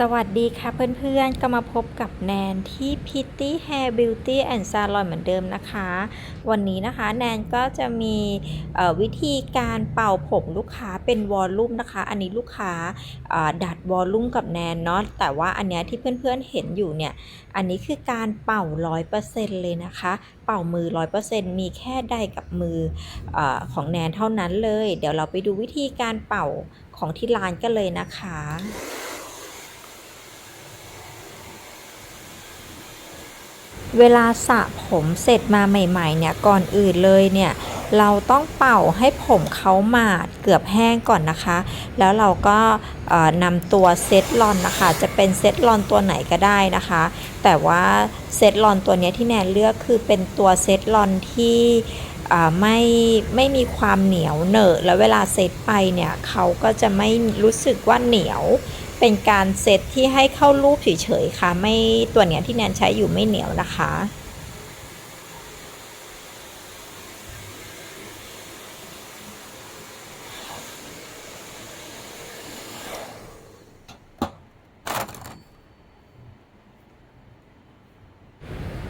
สวัสดีค่ะเพื่อนๆ ก็มาพบกับแนนที่ Pitty Hair Beauty and Salon เหมือนเดิมนะคะ วันนี้นะคะแนนก็จะมีวิธีการเป่าผมลูกค้าเป็นวอลลุ่มนะคะ อันนี้ลูกค้าดัดวอลลุ่มกับแนนเนาะ แต่ว่าอันเนี้ยที่เพื่อนๆเห็นอยู่เนี่ย อันนี้คือการเป่า 100%เลยนะคะ เป่ามือ 100%มีแค่ใดกับมืออของแนนเท่านั้นเลย เดี๋ยวเราไปดูวิธีการเป่าของที่ร้านกันเลยนะคะ เวลาสระผมเสร็จมาใหม่ๆเนี่ยก่อนอื่นเลยเนี่ยเราต้องเป่าให้ผมเขาหมาดเกือบแห้งก่อนนะคะ แล้วเราก็นำตัวเซตลอนนะคะ จะเป็นเซตลอนตัวไหนก็ได้นะคะ แต่ว่าเซตลอนตัวนี้ที่แนนเลือกคือเป็นตัวเซตลอนที่ไม่ไม่มีความเหนียวเหนอะแล้วเวลาเซตไปเนี่ยเขาก็จะไม่รู้สึกว่าเหนียว เป็นการเซตที่ให้เข้ารูปเฉยๆค่ะ ไม่ตัวเนี้ยที่แนนใช้อยู่ไม่เหนียวนะคะ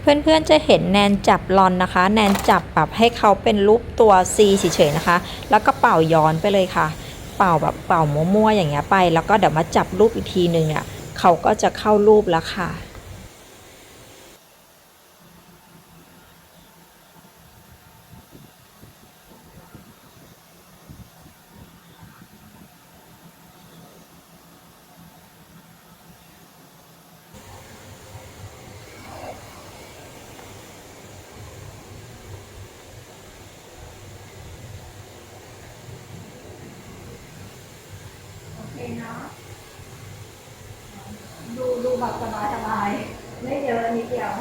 เพื่อนๆจะเห็นแนนจับลอนนะคะ แนนจับปรับให้เขาเป็นรูปตัว C เฉยๆนะคะ แล้วก็เป่าย้อนไปเลยค่ะ เป่าแบบเป่ามั่วๆอย่างเงี้ยไป แล้วก็เดี๋ยวมาจับรูปอีกทีหนึ่งเนี่ยเขาก็จะเข้ารูปแล้วค่ะ โอเคเนาะดูดู แบบสบายสบายไม่เยอะนิดเดียว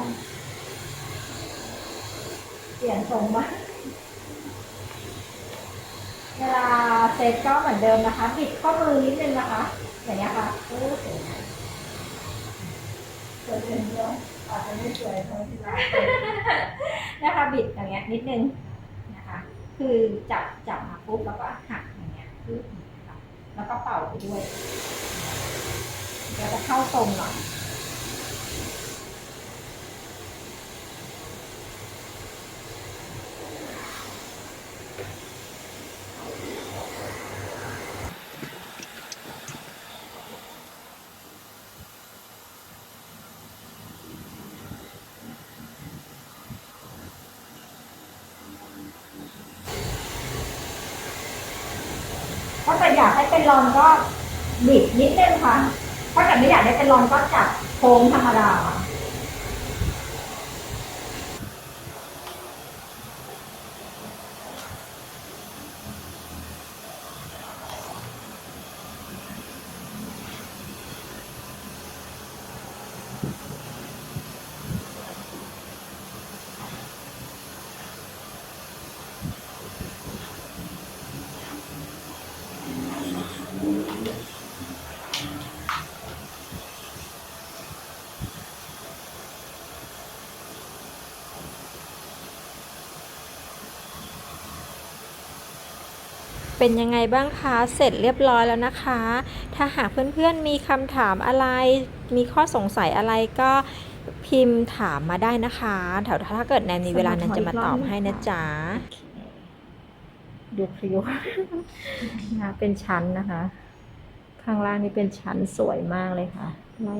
เปลี่ยนทรงบ้างเวลาเซตก็เหมือนเดิมนะคะ บิดข้อมือนิดนึงนะคะ อย่างเงี้ยค่ะโอ้สวยนะสวยจริงด้วยอาจจะไม่สวยเท่าที่เรานะคะ บิดอย่างเงี้ยนิดนึงนะคะ คือจับจับมาปุ๊บแล้วก็หักอย่างเงี้ยปึ๊บแล้วก็เป่าไปด้วยเดี๋ยวจะเข้าทรงหน่อย ถ้าเกิดอยากให้เป็นรอนก็บิดนิดนึงค่ะ ถ้าเกิดไม่อยากได้เป็นรอนก็จับโค้งธรรมดา เป็นยังไงบ้างคะ เสร็จเรียบร้อยแล้วนะคะ ถ้าหากเพื่อนๆมีคำถามอะไร มีข้อสงสัยอะไรก็พิมพ์ถามมาได้นะคะ แถวถ้าเกิดแนนมีเวลาแนนจะมาตอบให้นะจ๊ะ ดูพริ้วนะเป็นชั้นนะคะ ข้างล่างนี่เป็นชั้นสวยมากเลยค่ะไล่